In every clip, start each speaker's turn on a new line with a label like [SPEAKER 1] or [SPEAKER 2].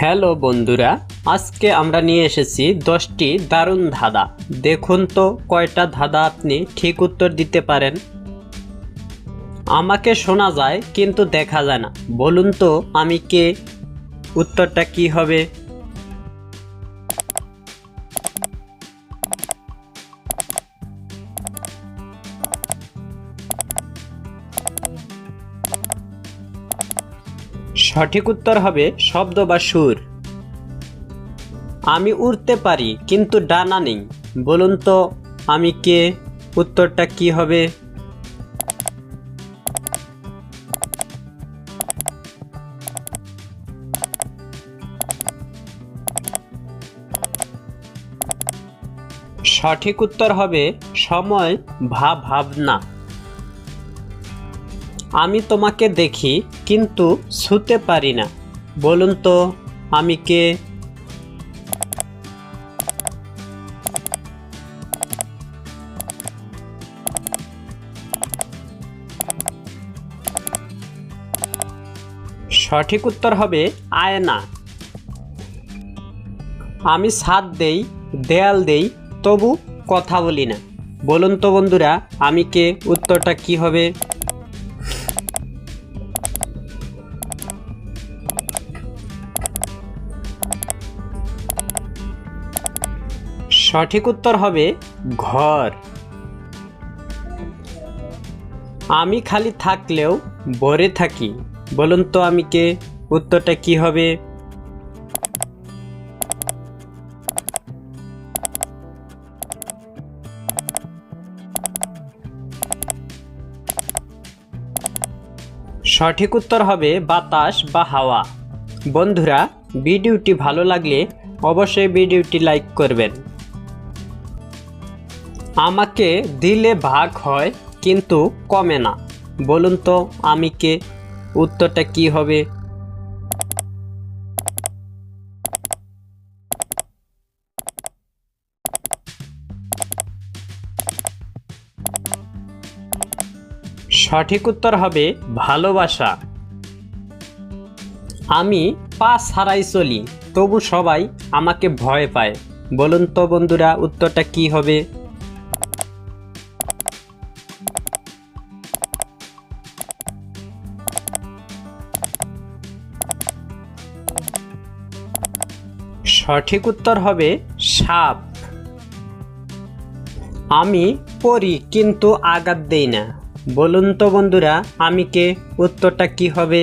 [SPEAKER 1] Hello বন্ধুরা, আজকে আমরা নিয়ে এসেছি দশটি দারুণ ধাঁধা। দেখুন তো কয়টা ধাঁধা আপনি ঠিক উত্তর দিতে পারেন। আমাকে শোনা যায়, কিন্তু দেখা যায় না। বলুন তো আমি কে, উত্তরটা কি হবে? সঠিক উত্তর হবে শব্দ বা সুর। আমি উড়তে পারি, কিন্তু ডানা নেই। বলুন তো, আমি কে? উত্তরটা কি হবে? সঠিক উত্তর হবে সময় ভা ভাবনা। আমি তোমাকে দেখি কিন্তু ছুতে পারি না। বলুন তো, আমি কে? সঠিক উত্তর হবে আয়না। আমি ছাদ দেই, দেয়াল দেই, তবু কথা বলি না। বলুন তো বন্ধুরা, আমি কে? উত্তরটা কি হবে? সঠিক উত্তর হবে ঘর। আমি খালি থাকলেও ভরে থাকি। বলুন তো আমি কে? উত্তরটা কি হবে? সঠিক উত্তর হবে বাতাস বা হাওয়া। বন্ধুরা, ভিডিওটি ভালো লাগলে অবশ্যই ভিডিওটি লাইক করবেন। আমাকে দিলে ভাগ হয়, কিন্তু কমে না। বলুন তো, আমি কে? উত্তরটা কি হবে? সঠিক উত্তর হবে ভালোবাসা। আমি পা ছাড়াই চলি, তবু সবাই আমাকে ভয় পায়। বলুন তো বন্ধুরা, উত্তরটা কি হবে? সঠিক উত্তর হবে সাপ। আমি পড়ি, কিন্তু আঘাত দেই না। বলুন তো বন্ধুরা, আমি কে? উত্তরটা কি হবে?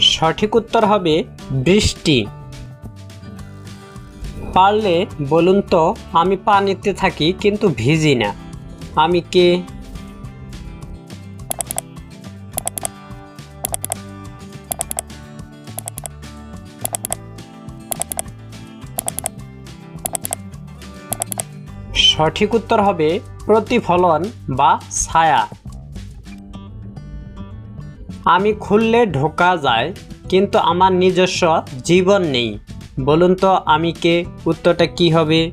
[SPEAKER 1] সঠিক উত্তর হবে বৃষ্টি। পারলে বলুন তো, আমি পানিতে থাকি কিন্তু ভিজি না। আমি কে? সঠিক উত্তর হবে প্রতিফলন বা ছায়া। আমি খুললে ঢোকা যায়, কিন্তু আমার নিজস্ব জীবন নেই। বলুন তো আমি কে? উত্তরটা কি হবে?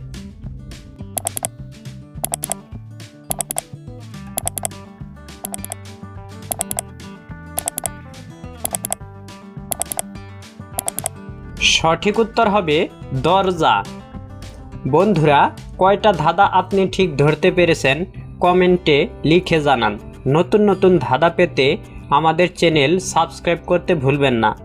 [SPEAKER 1] সঠিক উত্তর হবে দরজা। বন্ধুরা, কয়টা ধাঁধা আপনি ঠিক ধরতে পেরেছেন? কমেন্টে লিখে জানান। নতুন নতুন ধাঁধা পেতে আমাদের চ্যানেল সাবস্ক্রাইব করতে ভুলবেন না।